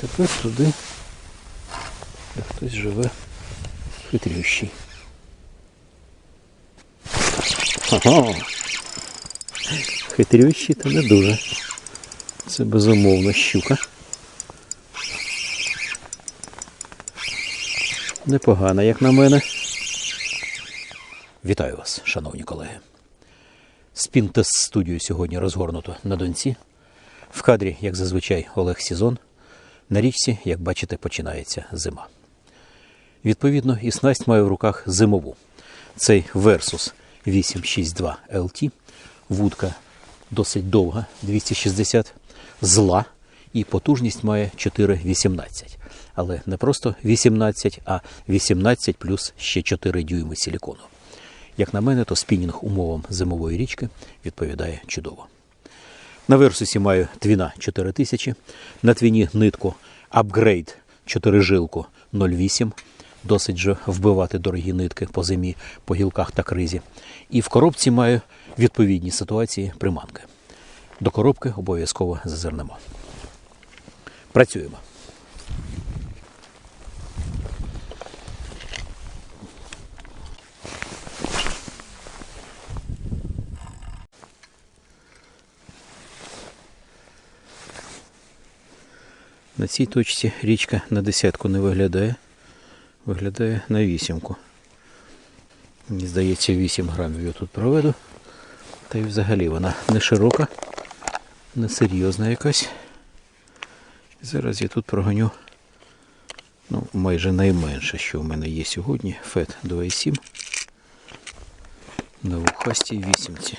тепер туди, де хтось живе хитрющий. Ага. Хитрющий та не дуже. Це безумовно щука. Непогана, як на мене. Вітаю вас, шановні колеги. Спінтест студію сьогодні розгорнуто на донці. В кадрі, як зазвичай, Олег Сізон. На річці, як бачите, починається зима. Відповідно, і снасть маю в руках зимову. Цей Versus 862 LT. Вудка досить довга, 260, зла, і потужність має 4,18. Але не просто 18, а 18 плюс ще 4 дюйми силікону. Як на мене, то спінінг умовам зимової річки відповідає чудово. На версусі маю твіна 4000, на твіні нитку апгрейд 4 жилку 08. Досить же вбивати дорогі нитки по зимі, по гілках та кризі. І в коробці маю відповідні ситуації приманки. До коробки обов'язково зазирнемо. Працюємо. На цій точці річка на десятку не виглядає, виглядає на вісімку. Мені здається, 8 грамів я тут проведу. Та й взагалі вона не широка, не серйозна якась. Зараз я тут прогоню ну, майже найменше, що в мене є сьогодні. FET 2,7 на вухастій вісімці.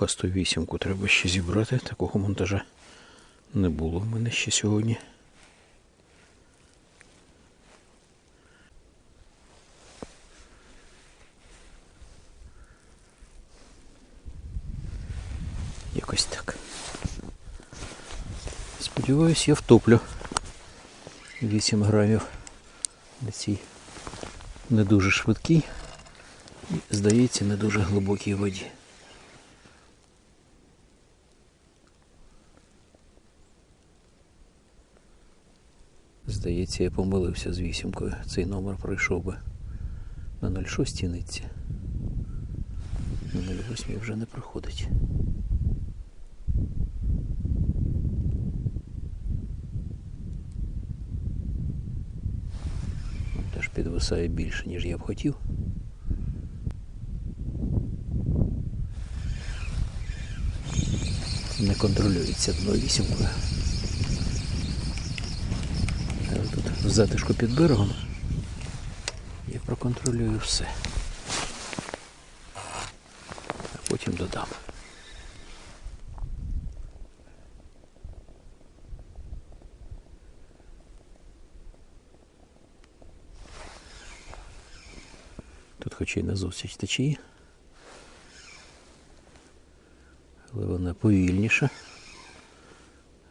Вуха 108 треба ще зібрати. Такого монтажа не було в мене ще сьогодні. Якось так. Сподіваюсь, я втоплю 8 грамів на цій не дуже швидкій і, здається, не дуже глибокій воді. Здається, я помилився з вісімкою. Цей номер пройшов би на 06 нитці. На 08 вже не проходить. Теж підвисає більше, ніж я б хотів. Не контролюється дно вісімкою. Але тут затишку під берегом я проконтролюю все. А потім додам. Тут хоча й на зустріч течії, але вона повільніша.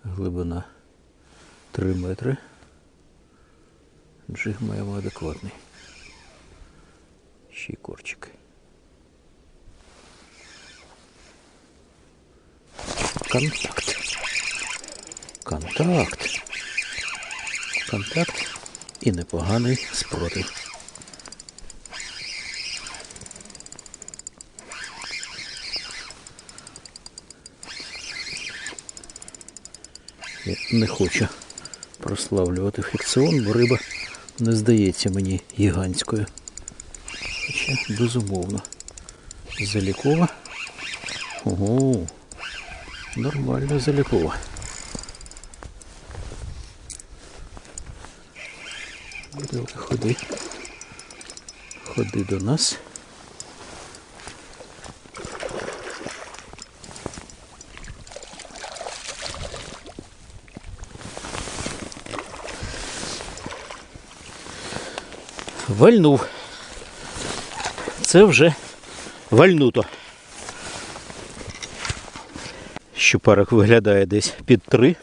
Глибина 3 метри. Джиг маємо адекватний. Ще й корчик. Контакт. Контакт. Контакт і непоганий спротив. Я не хочу прославлювати фікціон, бо риба не здається мені гігантською. Хоча, безумовно, залікова. Ого, нормально залікова. Ходи. Ходи до нас. Вальнув. Це вже вальнуто. Щупарок виглядає десь під три.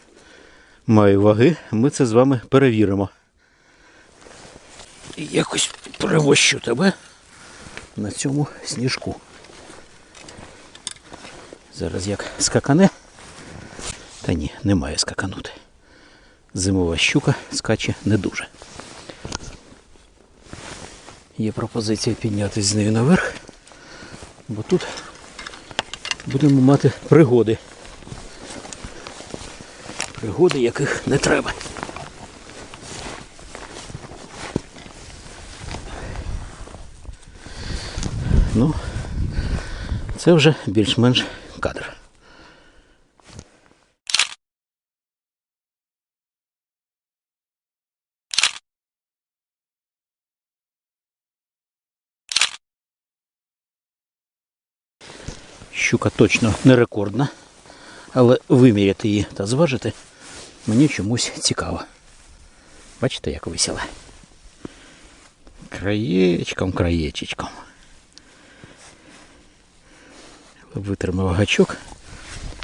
Має ваги. Ми це з вами перевіримо. І якось перевощу тебе на цьому сніжку. Зараз як скакане. Та ні, немає скаканути. Зимова щука скаче не дуже. Є пропозиція піднятися з нею наверх, бо тут будемо мати пригоди. Пригоди, яких не треба. Ну, це вже більш-менш Щука точно не рекордна, але виміряти її та зважити мені чомусь цікаво. Бачите, як висіла? Краєчком, краєчечком. Витримав гачок,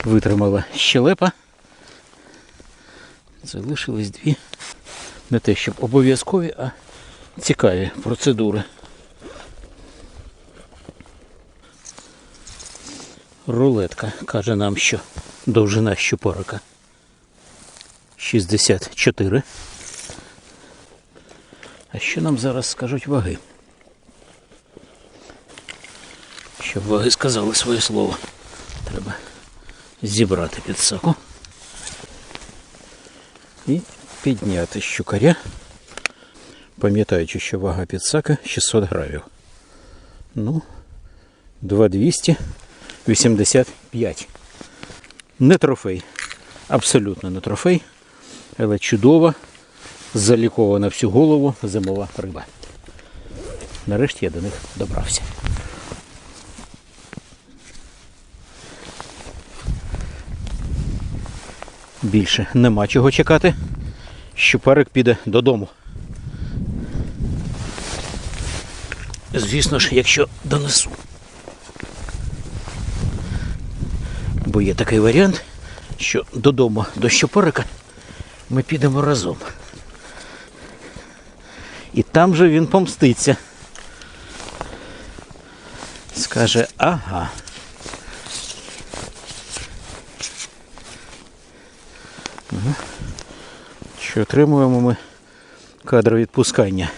витримала щелепа. Залишились дві. Не те, щоб обов'язкові, а цікаві процедури. Рулетка каже нам, що довжина щупорика 64. А що нам зараз скажуть ваги? Щоб ваги сказали своє слово. Треба зібрати підсаку і підняти щукаря, пам'ятаючи, що вага підсаки 600 грамів. Ну, 2285. Не трофей. Абсолютно не трофей, але чудова, залікована всю голову зимова риба. Нарешті я до них добрався. Більше нема чого чекати. Щупарик піде додому. Звісно ж, якщо донесу. Бо є такий варіант, що додому до щупарика ми підемо разом. І там же він помститься. Скаже, ага. Що отримуємо ми кадр відпускання.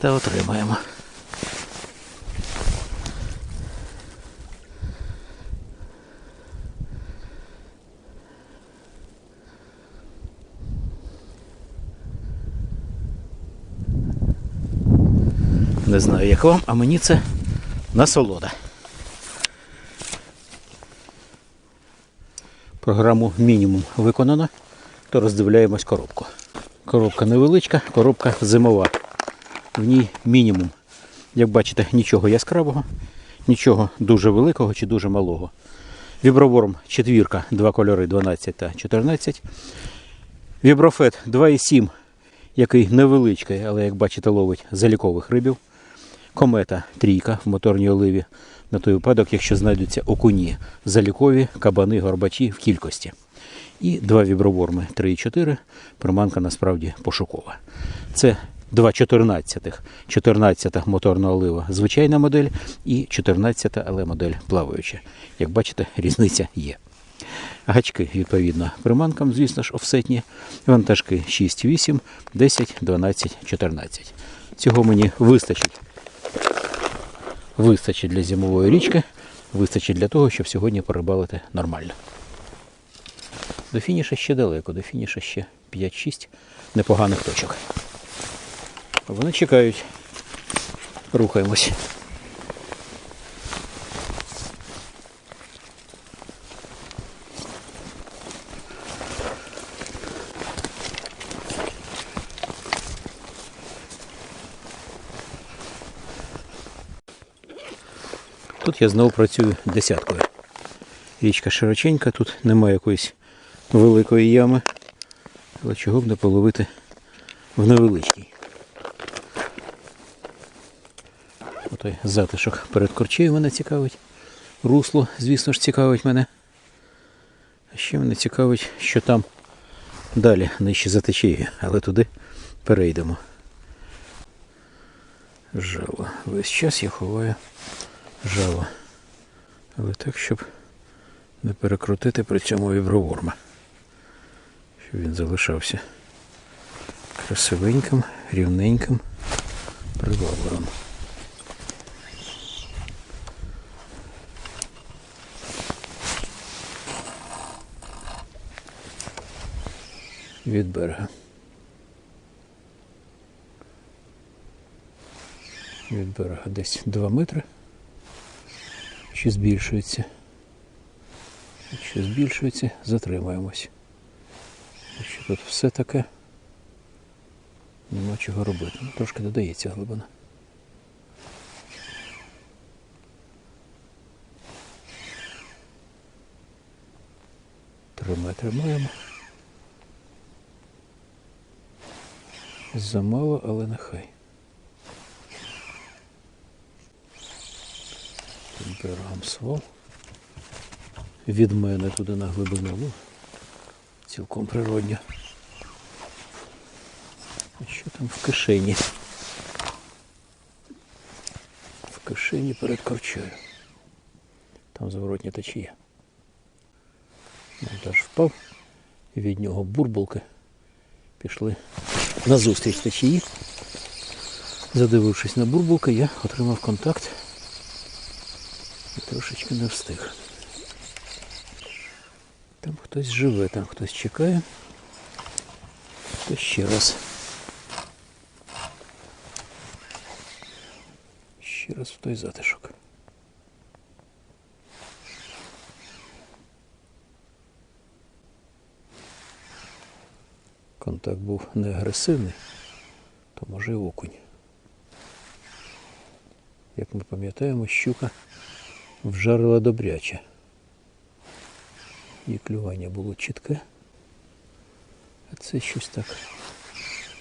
Та отримаємо. Не знаю, як вам, а мені це насолода. Програму мінімум виконано, то роздивляємось коробку. Коробка невеличка, коробка зимова. В ній мінімум. Як бачите, нічого яскравого, нічого дуже великого чи дуже малого. Віброворм четвірка, два кольори 12 та 14. Віброфет 2,7, який невеличкий, але як бачите, ловить залікових рибів. Комета трійка в моторній оливі на той випадок, якщо знайдуться окуні залікові, кабани, горбачі в кількості. І два віброворми 3,4. Приманка насправді пошукова. Це 2,14. 14 моторна олива звичайна модель і 14 але модель плаваюча. Як бачите, різниця є. Гачки, відповідно, приманкам, звісно ж, офсетні. Вантажки 6, 8, 10, 12, 14. Цього мені вистачить. Вистачить для зимової річки, вистачить для того, щоб сьогодні порибалити нормально. До фініша ще далеко, до фініша ще 5-6 непоганих точок. Вони чекають. Рухаємось. Я знову працюю десяткою. Річка широченька, тут немає якоїсь великої ями. Але чого б не половити в невеличкій. Отой затишок перед корчею мене цікавить. Русло, звісно ж, цікавить мене. А ще мене цікавить, що там далі нижче за течією, але туди перейдемо. Жало. Весь час я ховаю жало. Але так, щоб не перекрутити при цьому віброворма. Щоб він залишався красивеньким, рівненьким привавором. Від берега. Від берега десь 2 метри. Чи збільшується? Якщо збільшується, затримаємось. Якщо тут все таке, нема чого робити. Ну, трошки додається глибина. Три метри маємо. Замало, але нехай. Свал. Від мене туди на глибину. Ну, цілком природньо. А що там в кишені? В кишені перед корчою. Там зворотня течія. Монтаж впав, і від нього бурбулки пішли назустріч течії. Задивившись на бурбулки, я отримав контакт і трошечки не встиг. Там хтось живе, там хтось чекає. То ще раз. Ще раз в той затишок. Контакт був не агресивний, то може і окунь. Як ми пам'ятаємо, щука вжарила добряче. І клювання було чітке. А це щось так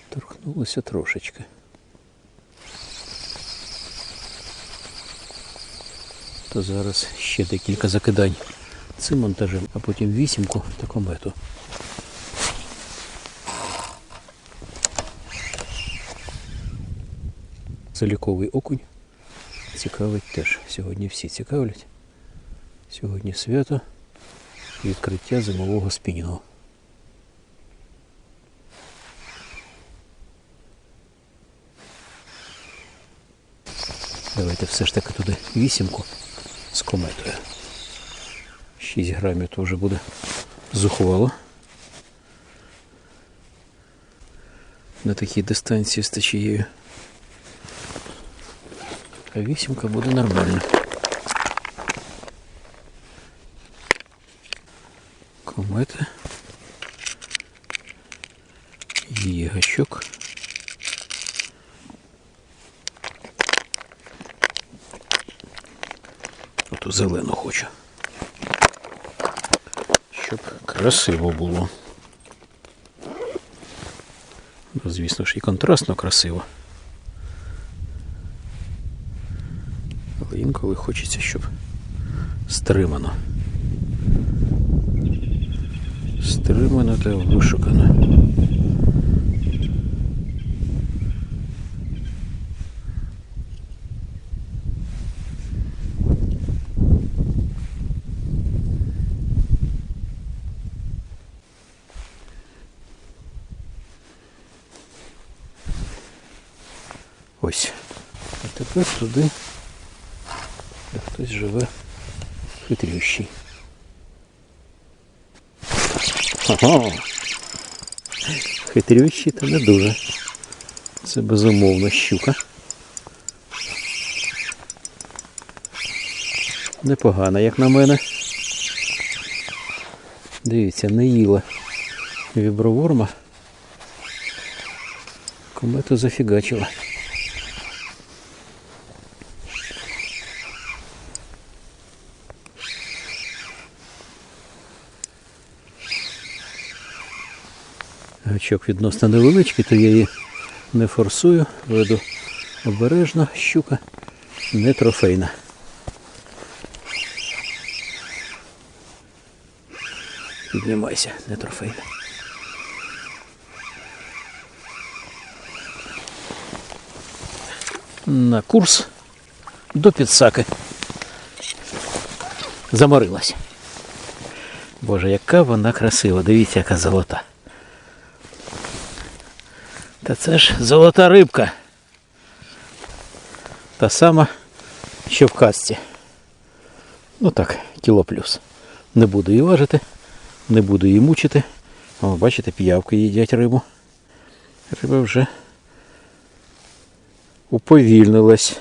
торкнулося трошечки. То зараз ще декілька закидань цим монтажем, а потім вісімку та комету. Заліковий окунь цікавить теж. Сьогодні всі цікавлять. Сьогодні свято відкриття зимового спінінгу. Давайте все ж таки туди вісімку з кометою. 6 грамів то вже буде зухвало. На такій дистанції з течією. А вісімка буде нормальна. Комета. Її гачок. Оту зелену хочу. Щоб красиво було. Ну, звісно ж, і контрастно красиво. Інколи хочеться, щоб стримано. Стримано та вишукано. Ось. А тепер туди, хтось живе хитрющий. Ага. Хитрющий та не дуже. Це безумовно щука. Непогана, як на мене. Дивіться, не їла віброворма. Комету зафігачила. Гачок відносно невеличкий, то я її не форсую, веду обережно, щука не трофейна. Піднімайся, не трофейна. На курс до підсаки. заморилась. Боже, яка вона красива, дивіться, яка золота. Та це ж золота рибка. Та сама, що в касті. Ну так, кіло плюс. Не буду її важити, не буду її мучити. О, бачите, п'явки їдять рибу. Риба вже уповільнилась.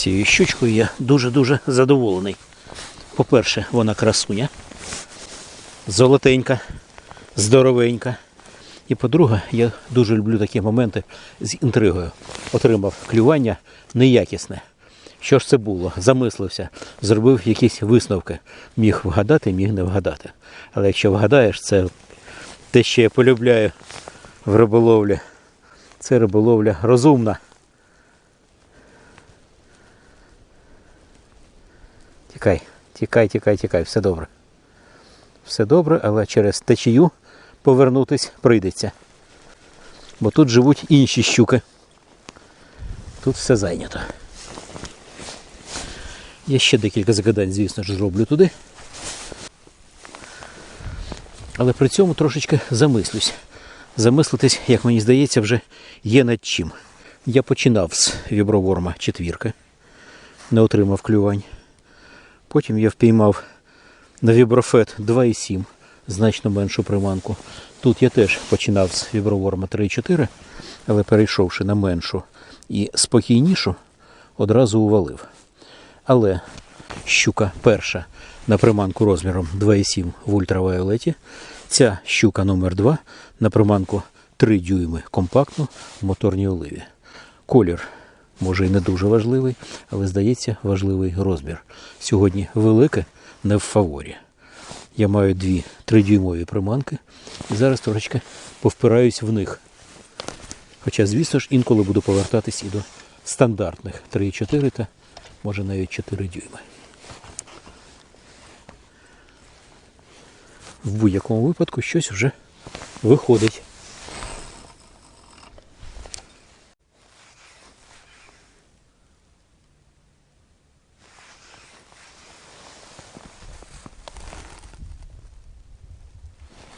Цією щучкою я дуже-дуже задоволений. По-перше, вона красуня, золотенька, здоровенька. І по-друге, я дуже люблю такі моменти з інтригою. Отримав клювання неякісне. Що ж це було? Замислився, зробив якісь висновки. Міг вгадати, міг не вгадати. Але якщо вгадаєш, це те, що я полюбляю в риболовлі. Це риболовля розумна. Тікай, тікай, тікай, тікай, все добре. Все добре, але через течію повернутись прийдеться. Бо тут живуть інші щуки. Тут все зайнято. Я ще декілька загадань, звісно ж, зроблю туди. Але при цьому трошечки замислюсь. Замислитись, як мені здається, вже є над чим. Я починав з віброворма четвірки, не отримав клювань. Потім я впіймав на віброфет 2,7, значно меншу приманку. Тут я теж починав з віброворма 3,4, але перейшовши на меншу і спокійнішу, одразу увалив. Але щука перша на приманку розміром 2,7 в ультравайолеті. Ця щука номер 2 на приманку 3 дюйми компактну в моторній оливі. Колір може і не дуже важливий, але здається важливий розмір. Сьогодні велике не в фаворі. Я маю дві 3-дюймові приманки і зараз трошечки повпираюсь в них. Хоча, звісно ж, інколи буду повертатись і до стандартних 3,4 та може навіть 4 дюйми. В будь-якому випадку щось вже виходить.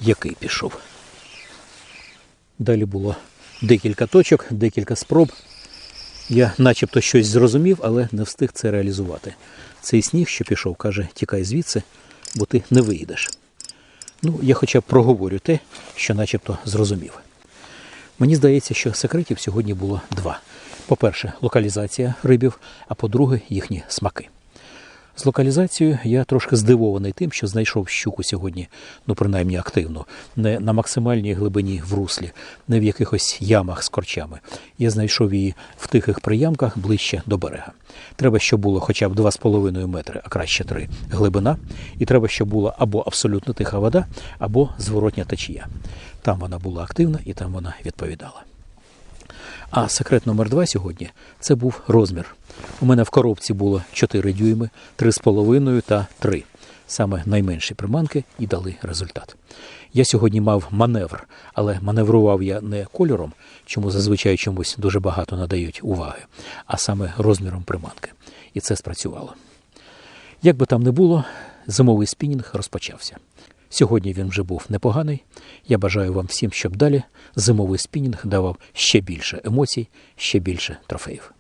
Який пішов. Далі було декілька точок, декілька спроб. Я начебто щось зрозумів, але не встиг це реалізувати. Цей сніг, що пішов, каже, тікай звідси, бо ти не виїдеш. Ну, я хоча б проговорю те, що начебто зрозумів. Мені здається, що секретів сьогодні було два. По-перше, локалізація рибів, а по-друге, їхні смаки. З локалізацією я трошки здивований тим, що знайшов щуку сьогодні, ну принаймні активно, не на максимальній глибині в руслі, не в якихось ямах з корчами. Я знайшов її в тихих приямках ближче до берега. Треба, щоб було хоча б 2,5 метри, а краще 3 глибина, і треба, щоб була або абсолютно тиха вода, або зворотня течія. Там вона була активна і там вона відповідала. А секрет номер два сьогодні це був розмір. У мене в коробці було 4 дюйми, 3,5 та 3. Саме найменші приманки і дали результат. Я сьогодні мав маневр, але маневрував я не кольором, чому зазвичай чомусь дуже багато надають уваги, а саме розміром приманки. І це спрацювало. Як би там не було, зимовий спінінг розпочався. Сьогодні він вже був непоганий. Я бажаю вам всім, щоб далі зимовий спінінг давав ще більше емоцій, ще більше трофеїв.